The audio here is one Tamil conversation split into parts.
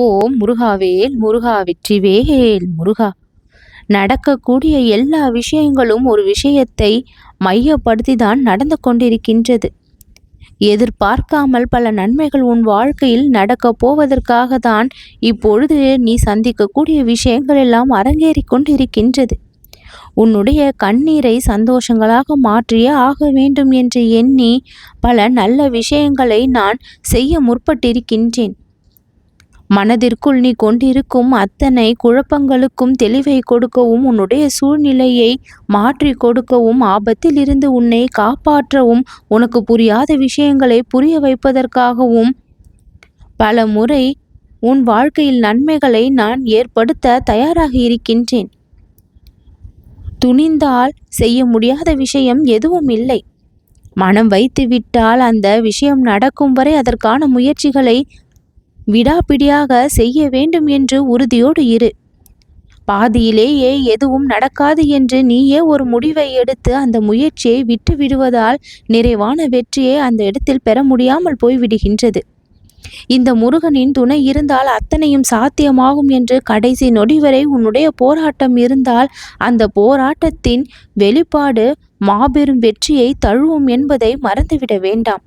ஓம் முருகாவேல் முருகா வெற்றிவேல் முருகா. நடக்கக்கூடிய எல்லா விஷயங்களும் ஒரு விஷயத்தை மையப்படுத்தி தான் நடந்து கொண்டிருக்கின்றது. எதிர்பார்க்காமல் பல நன்மைகள் உன் வாழ்க்கையில் நடக்கப் போவதற்காக தான் இப்பொழுது நீ சந்திக்கக்கூடிய விஷயங்கள் எல்லாம் அரங்கேறி கொண்டிருக்கின்றது. உன்னுடைய கண்ணீரை சந்தோஷங்களாக மாற்றியே ஆக வேண்டும் என்று எண்ணி பல நல்ல விஷயங்களை நான் செய்ய முற்பட்டிருக்கின்றேன். மனதிற்குள் நீ கொண்டிருக்கும் அத்தனை குழப்பங்களுக்கும் தெளிவை கொடுக்கவும் உன்னுடைய சூழ்நிலையை மாற்றி கொடுக்கவும் ஆபத்தில் இருந்து உன்னை காப்பாற்றவும் உனக்கு புரியாத விஷயங்களை புரிய வைப்பதற்காகவும் பல முறை உன் வாழ்க்கையில் நன்மைகளை நான் ஏற்படுத்த தயாராக இருக்கின்றேன். துணிந்தால் செய்ய முடியாத விஷயம் எதுவும் இல்லை. மனம் வைத்து விட்டால் அந்த விஷயம் நடக்கும் வரை அதற்கான முயற்சிகளை விடாப்பிடியாக செய்ய வேண்டும் என்று உறுதியோடு இரு. பாதியிலேயே எதுவும் நடக்காது என்று நீயே ஒரு முடிவை எடுத்து அந்த முயற்சியை விட்டு விடுவதால் நிறைவான வெற்றியை அந்த இடத்தில் பெற முடியாமல் போய்விடுகின்றது. இந்த முருகனின் துணை இருந்தால் அத்தனையும் சாத்தியமாகும் என்று கடைசி நொடி வரை உன்னுடைய போராட்டம் இருந்தால் அந்த போராட்டத்தின் வெளிப்பாடு மாபெரும் வெற்றியை தழுவும் என்பதை மறந்துவிட வேண்டாம்.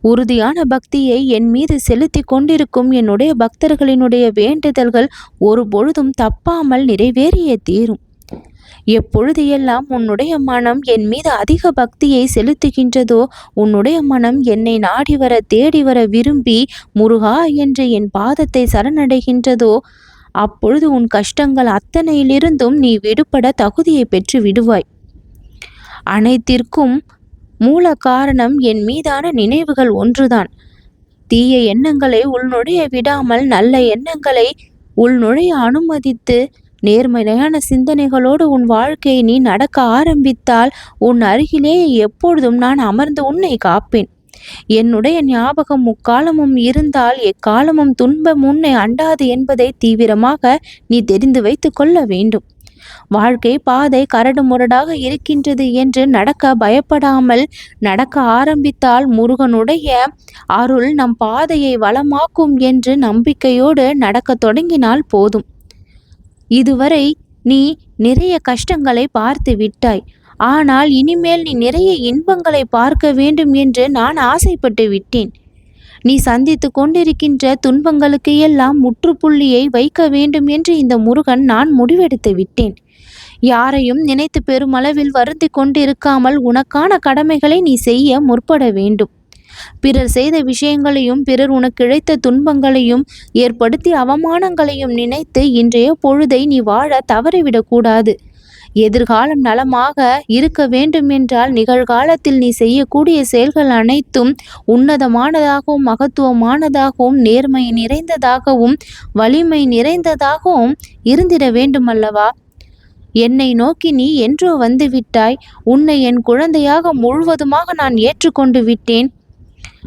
உறுதியான பக்தியை என் மீது செலுத்தி கொண்டிருக்கும் என்னுடைய பக்தர்களினுடைய வேண்டுதல்கள் ஒரு பொழுதும் தப்பாமல் நிறைவேறிய தீரும். எப்பொழுது எல்லாம் உன்னுடைய மனம் என் மீது அதிக பக்தியை செலுத்துகின்றதோ உன்னுடைய மனம் என்னை நாடி வர தேடி வர விரும்பி முருகா என்று என் பாதத்தை சரணடைகின்றதோ அப்பொழுது உன் கஷ்டங்கள் அத்தனையிலிருந்தும் நீ விடுபட தகுதியை பெற்று விடுவாய். அனைத்திற்கும் மூல காரணம் என் மீதான நினைவுகள் ஒன்றுதான். தீய எண்ணங்களை உள்நுழைய விடாமல் நல்ல எண்ணங்களை உள்நுழைய அனுமதித்து நேர்மறையான சிந்தனைகளோடு உன் வாழ்க்கையை நீ நடக்க ஆரம்பித்தால் உன் அருகிலே எப்பொழுதும் நான் அமர்ந்து உன்னை காப்பேன். என்னுடைய ஞாபகம் முக்காலமும் இருந்தால் எக்காலமும் துன்பம் உன்னை அண்டாது என்பதை தீவிரமாக நீ தெரிந்து வைத்து கொள்ள வேண்டும். வாழ்க்கை பாதை கரடு முரடாக இருக்கின்றது என்று நடக்க பயப்படாமல் நடக்க ஆரம்பித்தால் முருகனுடைய அருள் நம் பாதையை வளமாக்கும் என்று நம்பிக்கையோடு நடக்க தொடங்கினால் போதும். இதுவரை நீ நிறைய கஷ்டங்களை பார்த்து விட்டாய். ஆனால் இனிமேல் நீ நிறைய இன்பங்களை பார்க்க வேண்டும் என்று நான் ஆசைப்பட்டு விட்டேன். நீ சந்தித்து கொண்டிருக்கின்ற துன்பங்களுக்கு எல்லாம் முற்றுப்புள்ளியை வைக்க வேண்டும் என்று இந்த முருகன் நான் முடிவெடுத்து விட்டேன். யாரையும் நினைத்து பெருமளவில் வருந்தி கொண்டிருக்காமல் உனக்கான கடமைகளை நீ செய்ய முற்பட வேண்டும். பிறர் செய்த விஷயங்களையும் பிறர் உனக்கு இழைத்த துன்பங்களையும் ஏற்படுத்தி அவமானங்களையும் நினைத்து இன்றைய பொழுதை நீ வாழ தவறிவிடக்கூடாது எதிர்காலம் நலமாக இருக்க வேண்டுமென்றால் நிகழ்காலத்தில் நீ செய்யக்கூடிய செயல்கள் அனைத்தும் உன்னதமானதாகவும் மகத்துவமானதாகவும் நேர்மை நிறைந்ததாகவும் வலிமை நிறைந்ததாகவும் இருந்திட வேண்டுமல்லவா? என்னை நோக்கி நீ என்றோ வந்துவிட்டாய். உன்னை என் குழந்தையாக முழுவதுமாக நான் ஏற்றுக்கொண்டு விட்டேன்.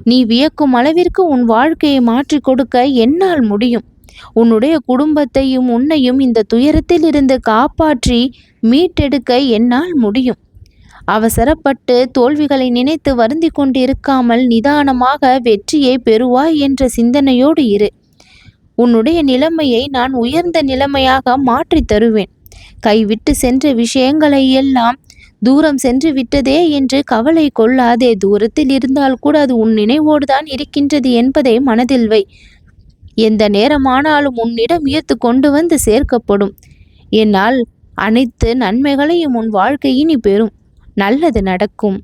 நீ வியக்கும் அளவிற்கு உன் வாழ்க்கையை மாற்றிக் கொடுக்க என்னால் முடியும். உன்னுடைய குடும்பத்தையும் உன்னையும் இந்த துயரத்தில் இருந்து காப்பாற்றி மீட்டெடுக்க என்னால் முடியும். அவசரப்பட்டு தோல்விகளை நினைத்து வருந்தி கொண்டிருக்காமல் நிதானமாக வெற்றியை பெறுவாய் என்ற சிந்தனையோடு இரு. உன்னுடைய நிலைமையை நான் உயர்ந்த நிலைமையாக மாற்றி தருவேன். கைவிட்டு சென்ற விஷயங்களை எல்லாம் தூரம் சென்று விட்டதே என்று கவலை கொள்ளாதே. தூரத்தில் இருந்தால் கூட அது உன் நினைவோடு தான் இருக்கின்றது என்பதை மனதில் வை. எந்த நேரமானாலும் உன்னிடம் ஈர்த்து கொண்டு வந்து சேர்க்கப்படும். என்னால் அனைத்து நன்மைகளையும் உன் வாழ்க்கையினி பெறும். நல்லது நடக்கும்.